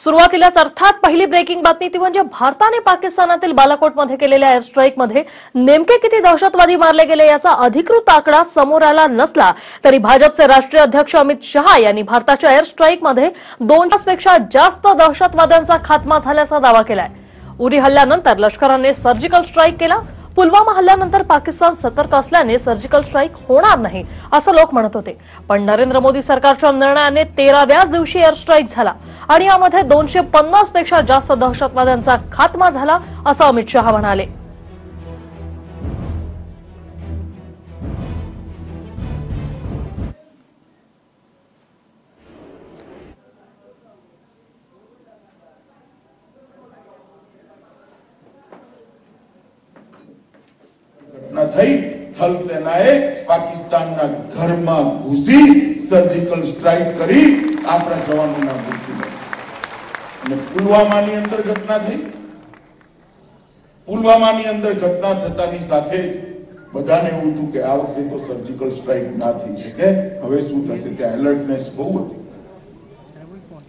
सुरुवातीलाच अर्थात पहिली ब्रेकिंग बातमी ती म्हणजे भारताने पाकिस्तानातील बालाकोटमध्ये केलेल्या एअर स्ट्राईकमध्ये नेमके किती दहशतवादी मारले गेले याचा अधिकृत आकडा समोर आला नसला तरी भाजपचे राष्ट्रीय अध्यक्ष अमित शहा यांनी भारताच्या एअर स्ट्राईकमध्ये तासपेक्षा जास्त दहशतवाद्यांचा खात्मा झाल्याचा दावा केलाय. उरी हल्ल्यानंतर लष्कराने सर्जिकल स्ट्राईक केला पुलवामा हल्ल्यानंतर पाकिस्तान सतर्क असल्याने सर्जिकल स्ट्राईक होणार नाही असं लोक म्हणत होते. पण नरेंद्र मोदी सरकारच्या निर्णयाने तेराव्याच दिवशी एअर स्ट्राईक झाला आणि यामध्ये दोनशे पन्नासपेक्षा जास्त दहशतवाद्यांचा खात्मा झाला असं अमित शहा म्हणाले. થઈ થલ પાકિસ્તાનના ઘરમાં ઘૂસી સર્જિકલ સ્ટ્રાઇક કરી આપણા જવાનોના મૃત્યુ અને પુલવામાની અંદર ઘટના થઈ. પુલવામાની અંદર ઘટના થતાની સાથે જ બધાને એવું હતું કે આ વખતે તો સર્જિકલ સ્ટ્રાઇક ના થઈ શકે. હવે શું થશે ત્યાં એલર્ટનેસ બહુ હતી.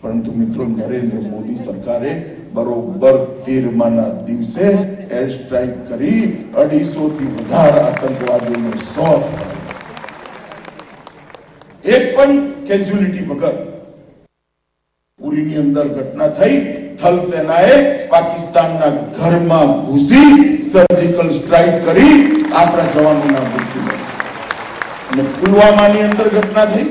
પરંતુ મિત્રો નરેન્દ્ર મોદી સરકારે બરોબર તેરમાના દિવસે એર સ્ટ્રાઇક કરી અઢીસો થી વધારે આતંકવાદીઓને સો એક પણ કેઝ્યુલિટી વગર ઉરીની અંદર ઘટના થઈ થલ સેનાએ પાકિસ્તાનના ઘરમાં ઘૂસી સર્જિકલ સ્ટ્રાઇક કરી આપણા જવાનોના મૃત્યુ કર્યા. અને પુલવામાની અંદર ઘટના થઈ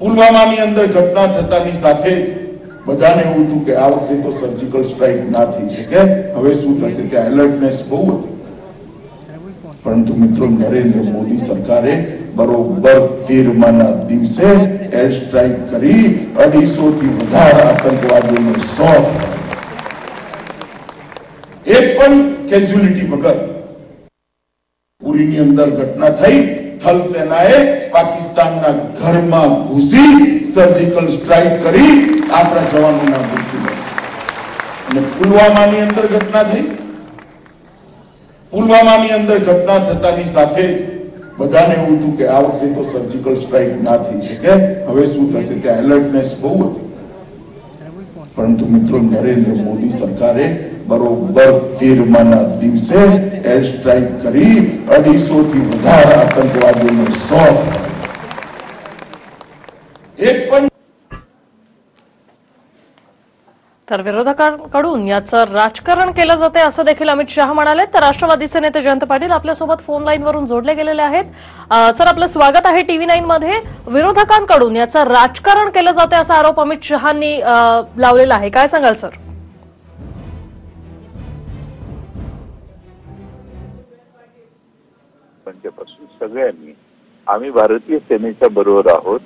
પુલવામાની અંદર ઘટના થતાની સાથે જ બધાને એવું હતું કે આ વખતે તો સર્જિકલ સ્ટ્રાઇક ના થઈ શકે. હવે શું થશે? ત્યાં એલર્ટનેસ બહુ હતી. પરંતુ મિત્રો, નરેન્દ્ર મોદી સરકારે બરોબર તેરમાના દિવસે એર સ્ટ્રાઇક કરી અઢીસો થી વધારે આતંકવાદીઓનો સો એક પણ કેઝ્યુલિટી વગર પુરીની અંદર ઘટના થઈ. થલ સેનાએ પાકિસ્તાનના ઘરમાં ઘૂસી સર્જિકલ સ્ટ્રાઇક કરી આપણા જવાનોના મૃત્યુ અને પુલવામાની અંદર ઘટના થઈ. પુલવામાની અંદર ઘટના થતાની સાથે બધાને એવું હતું કે આ વખતે તો સર્જિકલ સ્ટ્રાઇક ના થઈ શકે. હવે શું થશે? ત્યાં એલર્ટનેસ બહુ હતી. પરંતુ મિત્રો, નરેન્દ્ર મોદી સરકારે બરોબર તેરમાના દિવસે એર સ્ટ્રાઇક કરી અઢીસો થી વધારે આતંકવાદીઓને સો એક પણ तर विरोधकांकडून याचं राजकारण केलं जाते असं देखील अमित शहा म्हणाले तर राष्ट्रवादीचे नेते जयंत पाटील आपल्यासोबत फोन लाईनवरून जोडले गेलेले आहेत अं, सर आपलं स्वागत आहे टीव्ही नाईन मध्ये विरोधकांकडून याचं राजकारण केलं जाते असा आरोप अमित शहांनी अं, लावलेला आहे काय सांगाल सर सगळ्यांनी आम्ही. भारतीय सेनेच्या बरोबर आहोत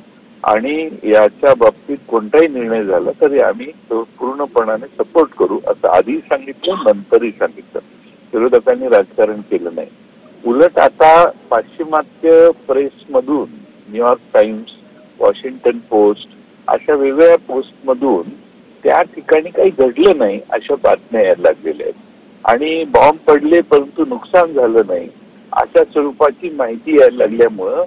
आणि याच्या बाबतीत कोणताही निर्णय झाला तरी आम्ही तो पूर्णपणाने सपोर्ट करू असं आधी सांगितलं नंतरही सांगितलं. विरोधकांनी राजकारण केलं नाही. उलट आता पाश्चिमात्य प्रेसमधून New York Times Washington Post अशा वेगवेगळ्या पोस्टमधून त्या ठिकाणी काही घडलं नाही अशा बातम्या यायला लागलेल्या आहेत. आणि बॉम्ब पडले परंतु नुकसान झालं नाही. अशा स्वरूपाची माहिती यायला लागल्यामुळं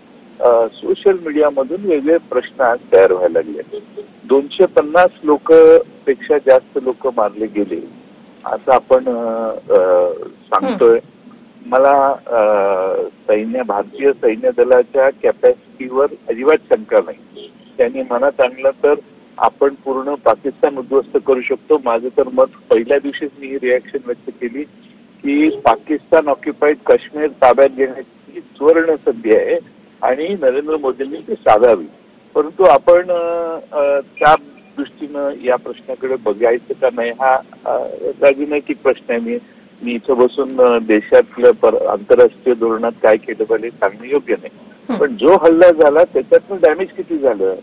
सोशल मीडियामधून वेगळे प्रश्न आज तयार व्हायला लागले. दोनशे पन्नास लोक पेक्षा जास्त लोक मारले गेले. असं आपण सांगतोय. मला सैन्य भारतीय सैन्य दलाच्या कॅपॅसिटीवर अजिबात शंका नाही. त्यांनी मनात आणलं तर आपण पूर्ण पाकिस्तान उद्ध्वस्त करू शकतो. माझं तर मत पहिल्या दिवशीच मी ही रिॲक्शन व्यक्त केली. की पाकिस्तान ऑक्युपाईड काश्मीर ताब्यात घेण्याची सुवर्ण संधी आहे आणि नरेंद्र मोदींनी ती साधावी. परंतु आपण त्या दृष्टीनं या प्रश्नाकडे बघायचं का नाही हा राजनैतिक प्रश्न आहे. मी मी इथं बसून पर- आंतरराष्ट्रीय धोरणात काय केलं पाहिजे सांगणं योग्य नाही. पण जो हल्ला झाला त्याच्यातनं डॅमेज किती झालं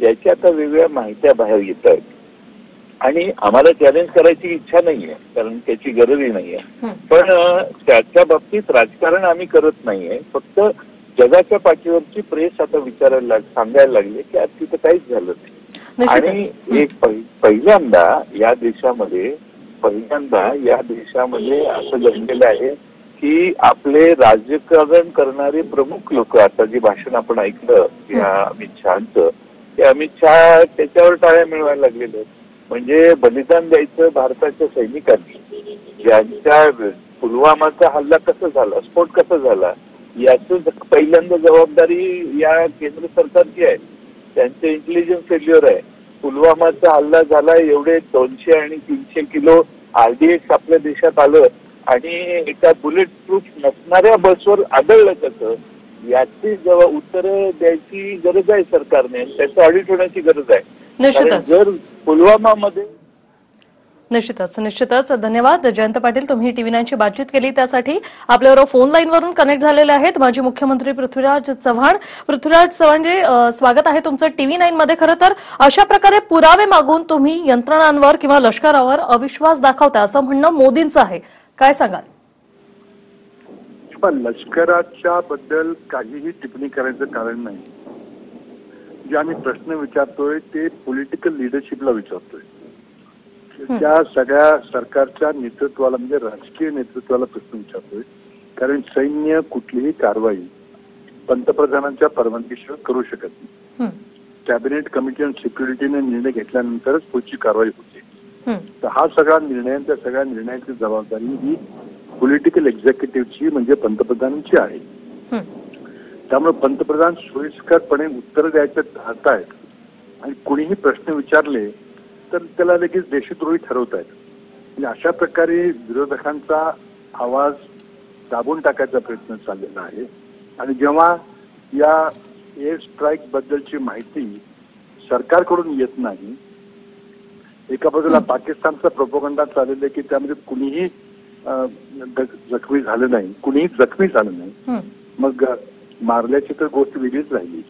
याची आता वेगवेगळ्या माहित्या बाहेर येत आहेत. आणि आम्हाला चॅलेंज करायची इच्छा नाहीये कारण त्याची गरजही नाहीये. पण त्याच्या बाबतीत राजकारण आम्ही करत नाहीये. फक्त जगाच्या पाठीवरची प्रेस आता विचारायला लाग सांगायला लागली की आज तिथं काहीच झालं नाही. आणि एक पहि- पहिल्यांदा या देशामध्ये पहिल्यांदा या देशामध्ये असं घडलेलं आहे की आपले राजकारण करणारे प्रमुख लोक आता जे भाषण आपण ऐकलं या अमित शहाचं ते अमित शहा त्याच्यावर टाळ्या मिळवायला लागलेले आहेत. म्हणजे बलिदान द्यायचं भारताच्या सैनिकांनी. ज्यांच्या पुलवामाचा हल्ला कसा झाला स्फोट कसा झाला याच पहिल्यांदा जबाबदारी या केंद्र सरकारची आहे. त्यांचे इंटेलिजन्स फेल्युअर आहे. पुलवामाचा हल्ला झाला एवढे दोनशे आणि तीनशे किलो आरडीएक्स आपल्या देशात आलं आणि एका बुलेट प्रूफ नसणाऱ्या बसवर आदळलं कसं याची जेव्हा उत्तर द्यायची गरज आहे सरकारने आणि त्याचं ऑडिट होण्याची गरज आहे. निश्चितच. जर पुलवामामध्ये निश्चितच निश्चितच. धन्यवाद. जयंत पाटील तुम्ही टीव्ही नाईनची बातचीत केली. त्यासाठी आपल्याबरोबर फोन लाईनवरून कनेक्ट झालेले आहेत माजी मुख्यमंत्री पृथ्वीराज चव्हाण. पृथ्वीराज चव्हाणजी अ, स्वागत आहे तुमचं टीव्ही नाईन मध्ये खरं तर अशा प्रकारे पुरावे मागून तुम्ही यंत्रणांवर किंवा लष्करावर अविश्वास दाखवता असं म्हणणं मोदींचं आहे. काय सांगाल? पण लष्कराच्या बद्दल काहीही टिप्पणी करायचं कारण नाही. जे आम्ही प्रश्न विचारतोय ते पॉलिटिकल लिडरशिपला विचारतोय. त्या सगळ्या सरकारच्या नेतृत्वाला म्हणजे राजकीय नेतृत्वाला प्रश्न विचारतोय. कारण सैन्य कुठलीही कारवाई पंतप्रधानांच्या परवानगीशिवाय करू शकत नाही. हं, कॅबिनेट कमिटी ऑन सिक्युरिटीने निर्णय घेतल्यानंतरच पुढची कारवाई होते. तर हा सगळा निर्णय त्या सगळ्या निर्णयाची जबाबदारी ही पॉलिटिकल एक्झिक्युटिव्हची म्हणजे पंतप्रधानांची आहे. त्यामुळे पंतप्रधान सोयीस्करपणे उत्तर द्यायचं टाळतायत आणि कुणीही प्रश्न विचारले तर त्याला लगेच देशद्रोही ठरवत आहेत म्हणजे अशा प्रकारे विरोधकांचा आवाज दाबून टाकायचा प्रयत्न चाललेला आहे. आणि जेव्हा या एअर स्ट्राईक बद्दलची माहिती सरकारकडून येत नाही एका बाजूला पाकिस्तानचा प्रोपोगंडा चाललेला आहे की त्यामध्ये कुणीही जखमी झालं नाही कुणीही जखमी झालं नाही. मग मारल्याची तर गोष्ट वेगळीच राहिली.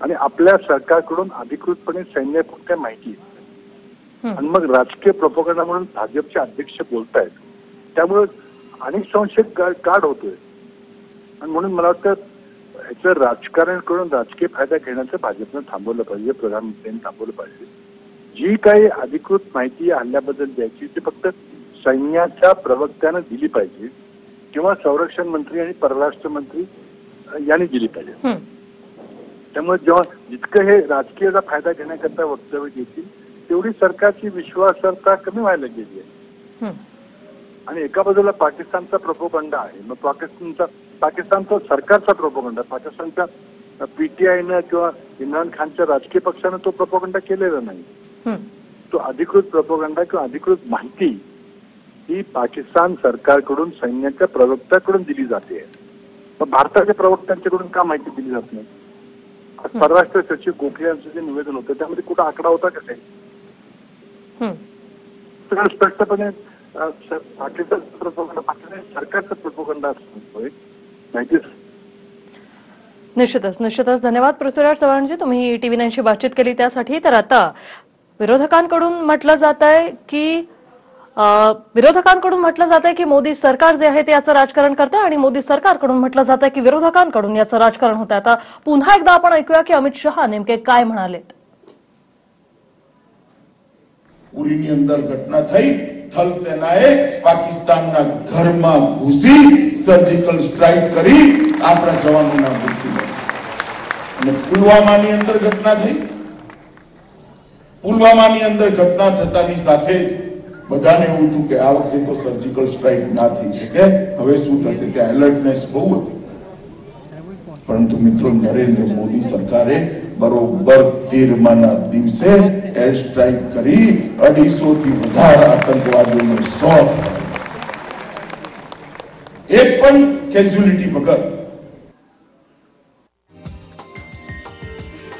आणि आपल्या सरकारकडून अधिकृतपणे सैन्यापुरत्या माहिती आहे. हं. आणि मग राजकीय प्रपोगंडा म्हणून भाजपचे अध्यक्ष बोलतायत. त्यामुळे अनेक संशय गाढ होतोय. आणि म्हणून मला वाटतं ह्याचं राजकारण करून राजकीय फायदा घेण्याचं भाजपनं थांबवलं पाहिजे प्रधानमंत्र्यांनी थांबवलं पाहिजे. जी काही अधिकृत माहिती हल्ल्याबद्दल द्यायची ती फक्त सैन्याच्या प्रवक्त्यानं दिली पाहिजे. किंवा संरक्षण मंत्री आणि परराष्ट्र मंत्री यांनी दिली पाहिजे. त्यामुळे जेव्हा जितकं हे राजकीयचा फायदा घेण्याकरता वक्तव्य घेतील तेवढी सरकारची विश्वासार्हता कमी व्हायला गेली आहे. आणि एका बाजूला पाकिस्तानचा प्रोपोगंडा आहे मग पाकिस्तानचा पाकिस्तानचा सरकारचा प्रोपोगंडा पाकिस्तानच्या पीटीआयनं किंवा इम्रान खानच्या राजकीय पक्षानं तो प्रोपोगंडा केलेला नाही. तो अधिकृत प्रोपोगंडा किंवा अधिकृत माहिती ही पाकिस्तान सरकारकडून सैन्याच्या प्रवक्त्याकडून दिली जाते भारताच्या प्रवक्त्यांच्याकडून का माहिती दिली जात नाही? परराष्ट्र सचिव गोखले यांचं जे निवेदन होतं त्यामध्ये कुठं आकडा होता का काही? हं. तर स्पष्टपणे पाकिस्तान सरकारचा प्रोपोगंडा असतोय माहिती निश्चितच निश्चितच. धन्यवाद पृथ्वीराज चव्हाणजी. तुम्ही टीव्ही नाईनशी बातचीत केली त्यासाठी. तर आता विरोधकांकडून म्हटलं जात आहे की विरोधकांकडून म्हटलं जात आहे की मोदी सरकार जे आहे ते याचं राजकारण करतं आणि मोदी सरकारकडून म्हटलं जात आहे की विरोधकांकडून याचं राजकारण होतं आता पुन्हा एकदा आपण ऐकूया की अमित शहा नेमके काय म्हणालेत ઉરીની અંદર ઘટના થઈ થલ સેનાએ પાકિસ્તાનના ઘરમાં ઘૂસી સર્જિકલ સ્ટ્રાઇક કરી આપણા જવાનોના મૃત્યુ કર્યા. અને પુલવામાની અંદર ઘટના થઈ પુલવામાની અંદર ઘટના થતાની સાથે જ બધાને એવું હતું કે આ વખતે તો સર્જિકલ સ્ટ્રાઇક ના થઈ શકે. હવે શું થશે? કે એલર્ટનેસ બહુ હતી. પરંતુ મિત્રો, નરેન્દ્ર મોદી સરકારે બરોબર તેરમાના દિવસે એર સ્ટ્રાઇક કરી અઢીસો થી વધારે આતંકવાદીઓનો સો એક પણ કેઝ્યુલિટી વગર